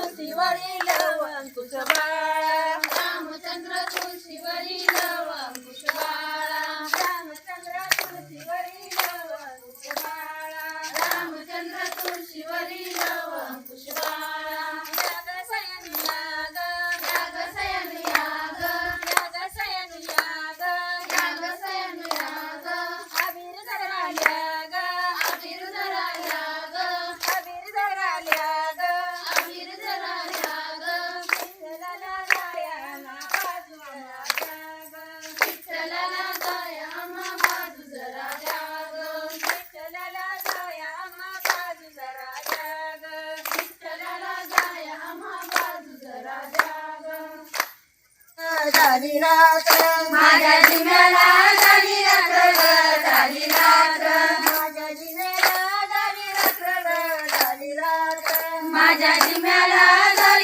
तुळशीवरील अंकुश बाळा. रामचंद्र तुळशीवरील विठ्ठलाला गाय आम्हा बाजू जरा जाग. विठ्ठलाला गाया आम्हा बाजू जरा याग विठ्ठलाला गाय आम्हा बाजू जरा जाग. झाली रात्र माझ्या जिम्याला झाली रात्र ग, झाली रात्र माझ्या जिनेला झाली रात्र ग, झाली रात्र माझ्या जिम्याला झाली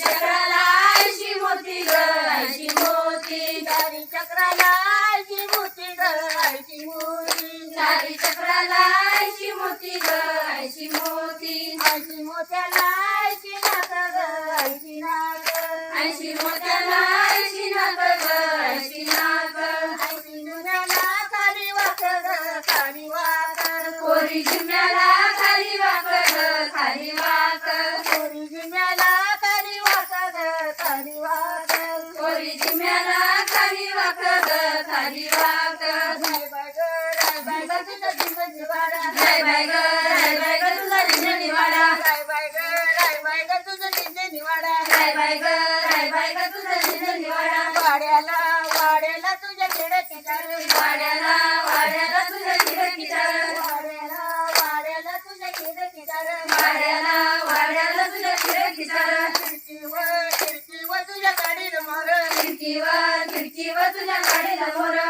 चक्राला आईची मोती ग आईची मोती चारी चक्राला ऐशी मोती ग ऐशी मोती चारी चक्राला आईची मोती ग आईची मोती चारी चक्राला ऐशी मोती ग ऐशी मोती आईची मोत्याला आईची नाक ग आईची नाक. ऐशी मोत्याला ऐशी नाक ग ऐशी नाक. आईची मुलाला काली वाक ग काली वाक कोरी जिम्याला बाय ग जय बाय ग तुझा जिंद निवाडा वाड्याला वाड्याला तुझ्या खेड्याची चार वाड्याला वाड्याला तुझ्या खिडकी चार वाड्याला वाड्याला तुझ्या खेड्याची चार वाड्याला वाड्याला तुझ्या खिडकी चार खिडकीवर खिडकीवर तुझ्या गाडीला मोर. खिडकीवर खिडकीवर तुझ्या गाडीला मोर.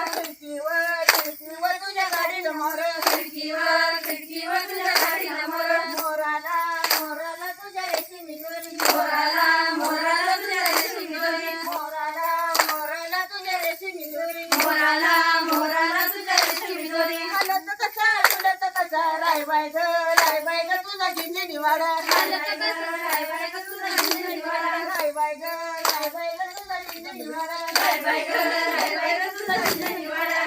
राय बाय ग राय बाय ग तुझा जिंजी निवाडा. राय बाय ग तुझा जिंद निवाडा. राय बाय ग राय बाय ग तुझा जिंजी निवाडा. राय बाय ग राय बाय ग तुझा जिंद निवाडा.